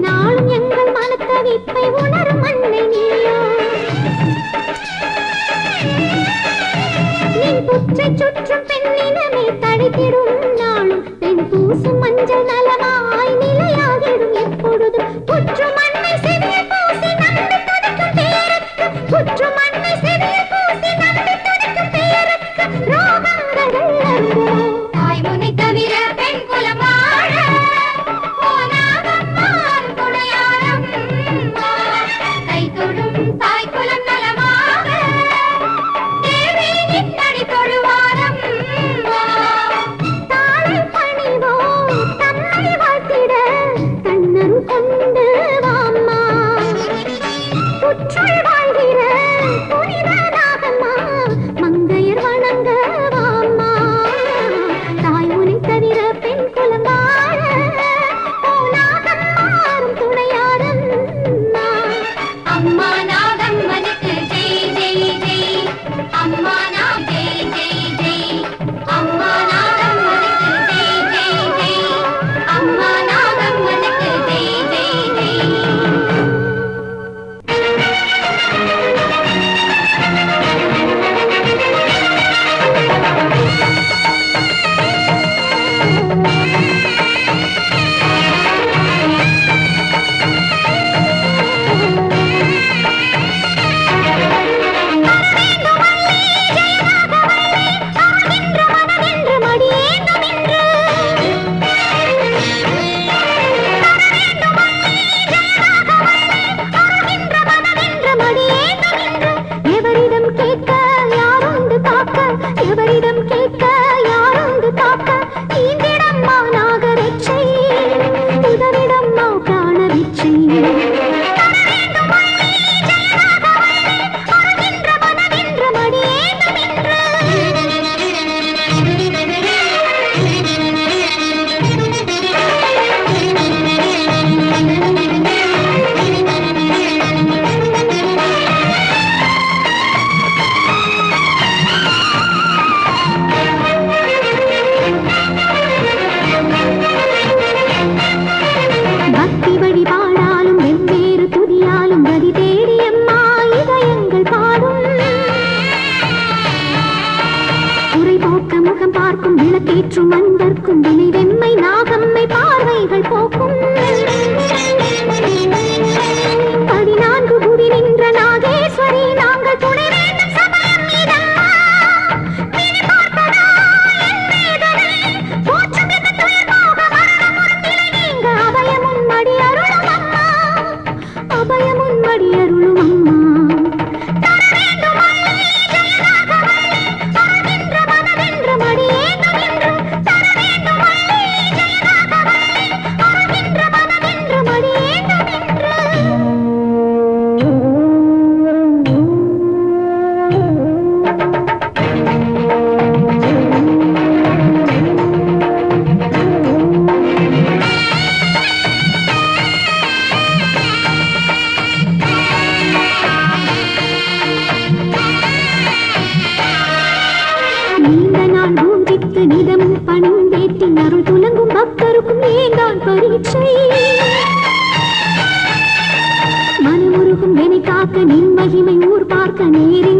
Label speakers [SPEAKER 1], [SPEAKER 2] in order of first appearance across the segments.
[SPEAKER 1] நாளும் எங்கள் மனத்தவிப்பை உணரும் அன்னை நீயோ. நின் புற்றை சுற்றும் பெண்ணினமே தடுத்திடும் வெள்ள பீற்று மந்தர் குந்தினி வெம்மை நாகம்மை பார்வைகள் போ நீண்ட நாள் பூஜித்து நிதமும் பணிந்தேற்றி அருள் துலங்கும் பக்தருக்கும் ஏந்தான் பரீட்சை? மனமுருகும் என காக்க நின் மகிமை ஊர் பார்க்க நேரின்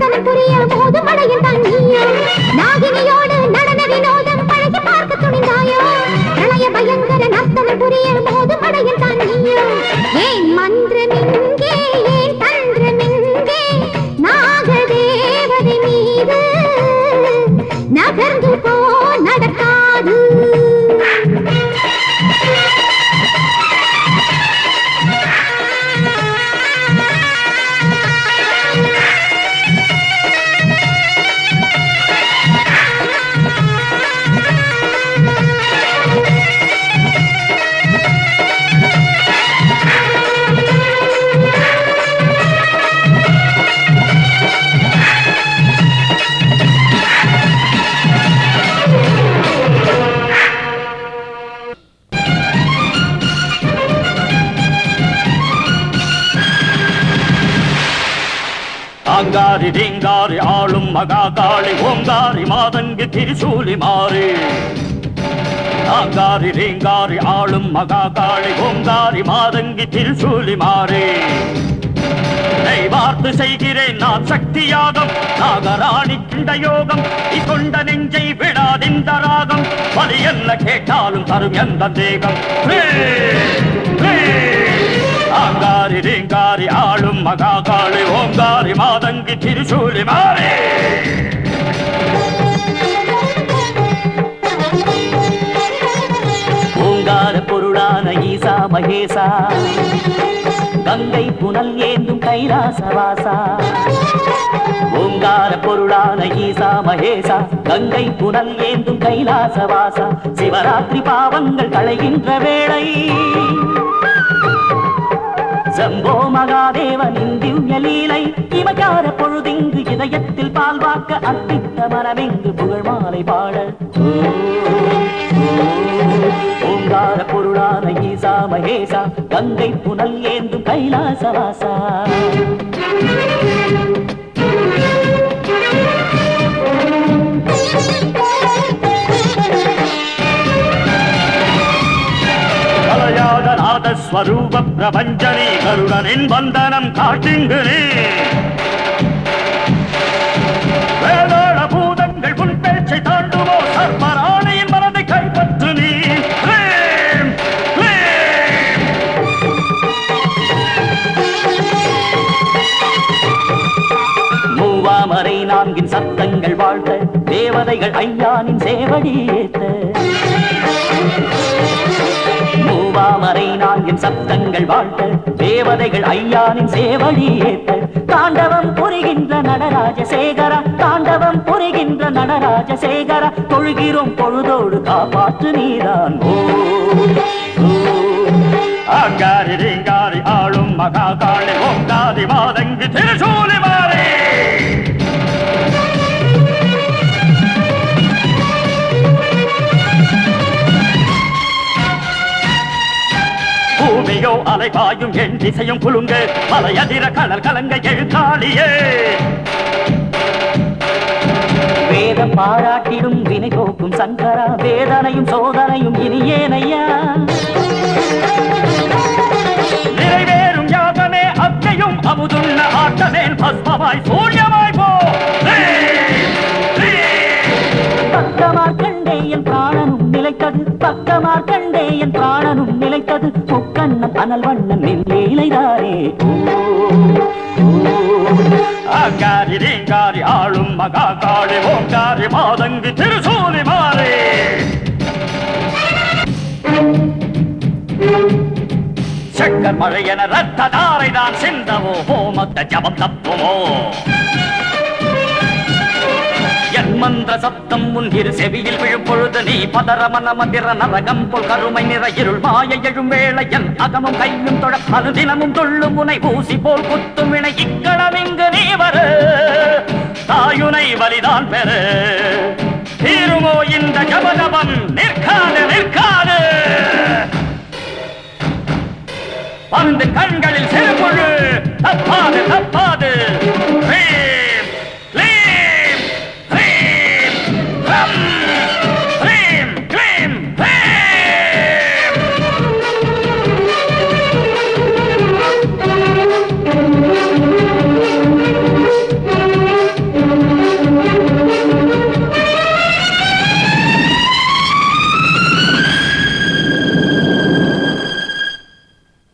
[SPEAKER 1] அத்தனைக்குரிய போது மழையில் தான் நீயோ நாகினியோடு நடன வினோதம் பழகி பார்க்க துணிந்தாயோ. பிரளய பயங்கர நர்த்தன புரிய போது மழையில் தான் ஏன்
[SPEAKER 2] மன் மகாகாளி ஓங்காரி மாதங்கி திரிசூலி மாறி ஆங்காரி ரீங்காரி ஆளும் மகாகாளி ஓங்காரி மாதங்கி திரிசூலி மாறி உன்னை வார்த்து செய்கிறேன் நான் சக்தியாகம் நாகராணி கிண்டயோகம் கொண்ட நெஞ்சை விடாதிந்த ராகம் பலி என்ன கேட்டாலும் தரும் எந்த தேகம் ஹே! ஹே! ஆங்காரி ரீங்காரி ஆளும் மகா காளி ஓங்காரி மாதங்கி திருசூலி மாறி. ஓங்கார பொருளான ஈசா மகேசா. கங்கை புனல் ஏந்தும் கைலாசவாசா ஓங்கார பொருளான ஈசா மகேசா. கங்கை புனல் ஏந்தும் கைலாசவாசா சிவராத்திரி பாவங்கள் களைகின்ற வேளை. சம்போ மகாதேவனின் திவ்ய லீலை இமகார பொழுதிங்கு இதயத்தில் பால்வாக்க அர்ப்பித்த மனமிங்கு புகழ் மாலை பாட ஓங்கார பொருளான ஈசா மகேசா கங்கை புனல் ஏந்தும் கைலாசவாசா Thank you. கலையாத நாதஸ்வரூப பிரபஞ்சனி கருடனின் வந்தனம் காட்டுங்கிறே வேதாள பூதங்கள் உன் பேச்சை தாண்டுமோ சர்மராணியின் மனதை கைப்பற்று நீ. மூவாமரை நான்கின் சத்தங்கள் வாழ்த்த தேவதைகள் ஐயானின் சேவடி ஏத்த சப்தங்கள் வாழ்த்த தேவதைகள் ஐயானின் சேவடி ஏத்த தாண்டவம் புரிகின்ற நடராஜ சேகரா. தாண்டவம் புரிகின்ற நடராஜ சேகரா. தொழுகிறோம் பொழுதோடு காப்பாற்று நீதான். ஓ. ஆங்காரி ரீங்காரி ஆளும் மகாகாளி. ஓங்காதி மாதங்கி திருசூலி. பூமியோ அலைபாயும் என் திசையும் குலுங்க மலையதிர கடல் கலங்க எழுத்தாளியே. வேத பாராட்டிடும் வினை போக்கும் சங்கரா வேதனையும் சோதனையும் இனி ஏனையா? நிறைவேறும் யாகமே அக்கையும் அமுதுள்ள ஆட்டமேல் பஸ்மமாய் சூரியமாய் போ. பக்கமாய் பிராணனும் நிலைத்தது. பக்கமார் கண்டே என் பிராணனும் நிலைத்தது. முக்கண்ணன் அனல் வண்ணன் நெல்லேலைதானே ஆங்காரி ரீங்காரி ஆளும் மகா மகாகாளி ஓங்காரி மாதங்கு திருசூலி மாறே. சக்கர் மழை என ரத்த தாரை தான் சிந்தவோ ஹோமத்த ஜபம் தப்புவோ என் மந்திர சத்தம் உன் இரு செவியில் விழும் பொழுது நீ பதற மன மந்திர நரகம் போல் கருமை நிற இருள் மாய எழும் வேளை என் அகமும் கையும் தொட அனுதினமும் துள்ளும் உனை ஊசி போல் குத்தும் வினை இக்களம் இங்கு நீ வரு. தாயுனை வலிதான் பெரு தீருமோ இந்த ஜபதபம் நிற்காது நிற்காது. பந்து கண்களில் சிறுபொழு தப்பாது தப்பா